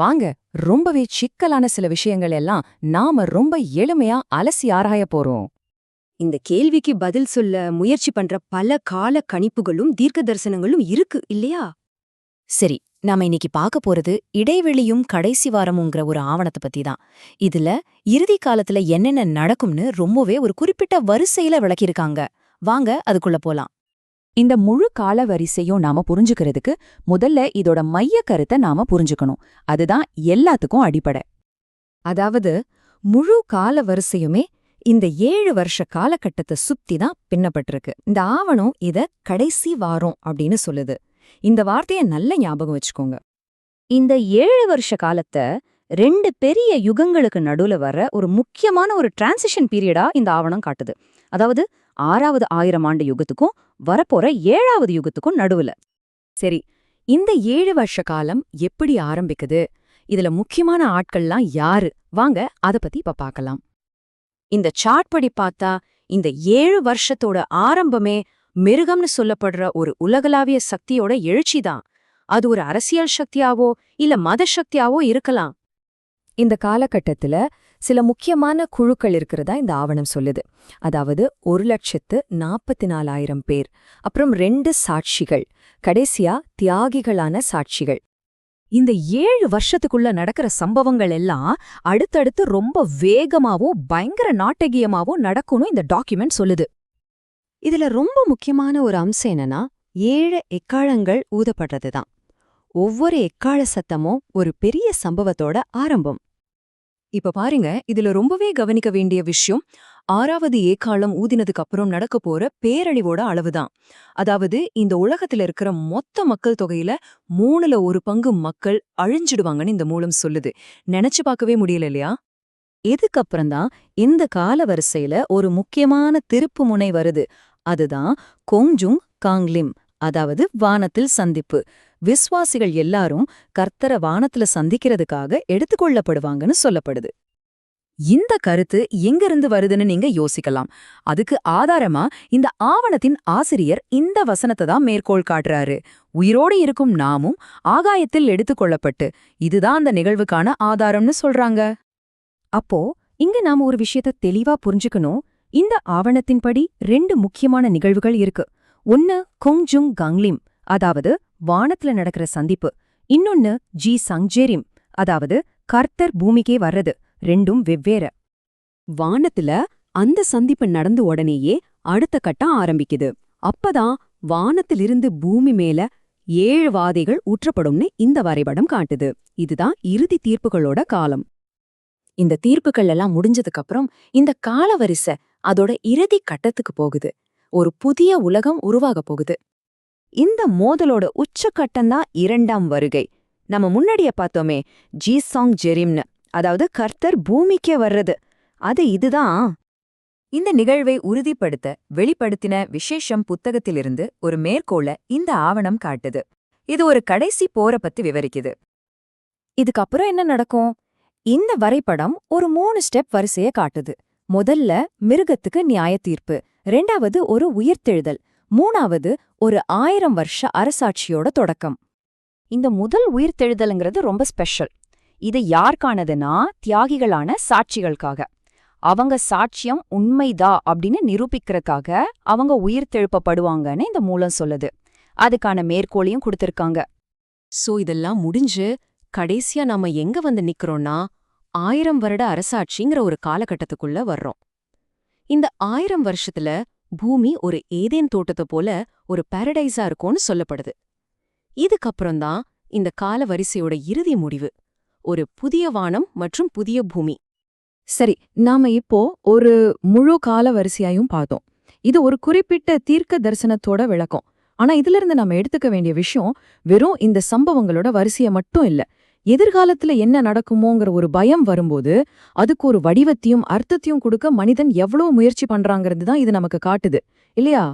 வாங்க ரொம்பவே சிக்கலான சில விஷயங்கள் எல்லாம் நாம ரொம்ப எளிமையா அலசி ஆராய போறோம். இந்த கேள்விக்கு பதில் சொல்ல முயற்சி பண்ற பல கால கணிப்புகளும் தீர்க்க தரிசனங்களும் இருக்கு இல்லையா? சரி நாம இன்னைக்கு பார்க்க போறது இடைவெளியும் கடைசி வாரமுங்கிற ஒரு ஆவணத்தை பத்தி தான். இதுல இறுதி காலத்துல என்னென்ன நடக்கும்னு ரொம்பவே ஒரு குறிப்பிட்ட வரிசையில விளக்கியிருக்காங்க. வாங்க அதுக்குள்ள போலாம். இந்த முழு கால வரிசையும் நாம புரிஞ்சுக்கிறதுக்கு முதல்ல இதோட மைய கருத்தை நாம புரிஞ்சுக்கணும். அதுதான் எல்லாத்துக்கும் அடிப்படை. அதாவது முழு கால வரிசையுமே இந்த ஏழு வருஷ காலகட்டத்தை சுத்தி தான் பின்னப்பட்டிருக்கு. இந்த ஆவணம் இத கடைசி வாரம் அப்படின்னு சொல்லுது. இந்த வார்த்தைய நல்ல ஞாபகம் வச்சுக்கோங்க. இந்த ஏழு வருஷ காலத்தை ரெண்டு பெரிய யுகங்களுக்கு நடுவுல வர ஒரு முக்கியமான ஒரு டிரான்சிஷன் பீரியடா இந்த ஆவணம் காட்டுது. அதாவது ஆறாவது ஆயிரம் ஆண்டு யுகத்துக்கும் வரப்போற ஏழாவது யுகத்துக்கும் நடுவுல. சரி இந்த ஏழு வருஷ காலம் எப்படி ஆரம்பிக்குது? இதுல முக்கியமான ஆட்கள்லாம் யாரு? வாங்க அத பத்தி இப்ப பார்க்கலாம் இந்த சார்ட் படி பார்த்தா இந்த ஏழு வருஷத்தோட ஆரம்பமே மிருகம்னு சொல்லப்படுற ஒரு உலகளாவிய சக்தியோட எழுச்சிதான். அது ஒரு அரசியல் சக்தியாவோ இல்ல மத சக்தியாவோ இருக்கலாம். இந்த காலகட்டத்துல சில முக்கியமான குழுக்கள் இருக்கிறதா இந்த ஆவணம் சொல்லுது. அதாவது ஒரு லட்சத்து நாற்பத்தி நாலாயிரம் பேர். அப்புறம் ரெண்டு சாட்சிகள். கடைசியா தியாகிகளான சாட்சிகள். இந்த ஏழு வருஷத்துக்குள்ள நடக்கிற சம்பவங்கள் எல்லாம் அடுத்தடுத்து ரொம்ப வேகமாவும் பயங்கர நாட்டகியமாவும் நடக்கும்னு இந்த டாக்குமெண்ட் சொல்லுது. இதுல ரொம்ப முக்கியமான ஒரு அம்சம் என்னன்னா ஏழு எக்காலங்கள் ஊதப்படுறதுதான் ஒவ்வொரு எக்கால சத்தமும் ஒரு பெரிய சம்பவத்தோட ஆரம்பம். இப்ப பாருங்க இதுல ரொம்பவே கவனிக்க வேண்டிய விஷயம் ஆறாவது ஏக்காலம் ஊதினதுக்கு அப்புறம் நடக்க போற பேரழிவோட அளவுதான். அதாவது இந்த உலகத்துல இருக்கிற மொத்த மக்கள் தொகையில மூணுல ஒரு பங்கு மக்கள் அழிஞ்சிடுவாங்கன்னு இந்த மூலம் சொல்லுது. நினைச்சு பார்க்கவே முடியல இல்லையா? இதுக்கப்புறம்தான் இந்த கால வரிசையில ஒரு முக்கியமான திருப்பு முனை வருது. அதுதான் கோங்ஜுங் காங்லிம். அதாவது வானத்தில் சந்திப்பு. விஸ்வாசிகள் எல்லாரும் கர்த்தர வானத்துல சந்திக்கிறதுக்காக எடுத்துக்கொள்ளப்படுவாங்கன்னு சொல்லப்படுது. இந்த கருத்து எங்கிருந்து வருதுன்னு நீங்க யோசிக்கலாம். அதுக்கு ஆதாரமா இந்த ஆவணத்தின் ஆசிரியர் இந்த வசனத்தை தான் மேற்கோள் காட்டுறாரு. உயிரோடு இருக்கும் நாமும் ஆகாயத்தில் எடுத்துக்கொள்ளப்பட்டு இதுதான் அந்த நிகழ்வுக்கான ஆதாரம்னு சொல்றாங்க. அப்போ இங்க நாம ஒரு விஷயத்த தெளிவா புரிஞ்சுக்கணும். இந்த ஆவணத்தின்படி ரெண்டு முக்கியமான நிகழ்வுகள் இருக்கு. ஒன்னு கொங்ஜுங் கங்லிம் அதாவது வானத்துல நடக்கிற சந்திப்பு. இன்னொன்னு ஜி சங்ஜேரிம் அதாவது கர்த்தர் பூமிக்கே வர்றது. ரெண்டும் வெவ்வேற. வானத்துல அந்த சந்திப்பு நடந்த உடனேயே அடுத்த கட்டம் ஆரம்பிக்குது. அப்பதான் வானத்திலிருந்து பூமி மேல ஏழு வாதைகள் ஊற்றப்படும்னு இந்த வரைபடம் காட்டுது. இதுதான் இறுதி தீர்ப்புகளோட காலம். இந்த தீர்ப்புகள் எல்லாம் முடிஞ்சதுக்கு அப்புறம் இந்த காலவரிசை அதோட இறுதி கட்டத்துக்கு போகுது. ஒரு புதிய உலகம் உருவாகப் போகுது. இந்த மோதலோட உச்சக்கட்டம்தான் இரண்டாம் வருகை. நம்ம முன்னாடியே பார்த்தோமே ஜி சாங் ஜெரிம்னு அதாவது கர்த்தர் பூமிக்கே வர்றது. அது இதுதான். இந்த நிகழ்வை உறுதிப்படுத்த வெளிப்படுத்தின விசேஷம் புத்தகத்திலிருந்து ஒரு மேற்கோள இந்த ஆவணம் காட்டுது. இது ஒரு கடைசி போர பத்தி விவரிக்குது. இதுக்கப்புறம் என்ன நடக்கும்? இந்த வரைபடம் ஒரு மூணு ஸ்டெப் வரிசைய காட்டுது. முதல்ல மிருகத்துக்கு நியாய தீர்ப்பு ரெண்டாவது ஒரு உயிர்த்தெழுதல். மூணாவது ஒரு ஆயிரம் வருஷ அரசாட்சியோட தொடக்கம். இந்த முதல் உயிர்த்தெழுதலுங்கிறது ரொம்ப ஸ்பெஷல். இது யாருக்கானதுன்னா தியாகிகளான சாட்சிகளுக்காக. அவங்க சாட்சியம் உண்மைதா அப்படின்னு நிரூபிக்கிறதுக்காக அவங்க உயிர்த்தெழுப்பப்படுவாங்கன்னு இந்த மூலம் சொல்லுது. அதுக்கான மேற்கோளையும் கொடுத்திருக்காங்க. சோ இதெல்லாம் முடிஞ்சு கடைசியா நாம எங்க வந்து நிக்கிறோம்னா ஆயிரம் வருட அரசாட்சிங்கிற ஒரு காலகட்டத்துக்குள்ள வர்றோம். இந்த ஆயிரம் வருஷத்துல பூமி ஒரு ஏதேன் தோட்டத்தை போல ஒரு பாரடைஸா இருக்கும்னு சொல்லப்படுது. இதுக்கப்புறம்தான் இந்த கால வரிசையோட இறுதி முடிவு. ஒரு புதிய வானம் மற்றும் புதிய பூமி. சரி நாம இப்போ ஒரு முழு கால வரிசையாயும் பார்த்தோம். இது ஒரு குறிப்பிட்ட தீர்க்க தரிசனத்தோட விளக்கம். ஆனா இதுல இருந்து நம்ம எடுத்துக்க வேண்டிய விஷயம் வெறும் இந்த சம்பவங்களோட வரிசைய மட்டும் இல்ல. எதிர்காலத்துல என்ன நடக்குமோங்கிற ஒரு பயம் வரும்போது அதுக்கு ஒரு வடிவத்தையும் அர்த்தத்தையும் கொடுக்க மனிதன் எவ்வளவு முயற்சி பண்றாங்கிறது தான் இது நமக்கு காட்டுது. இல்லையா?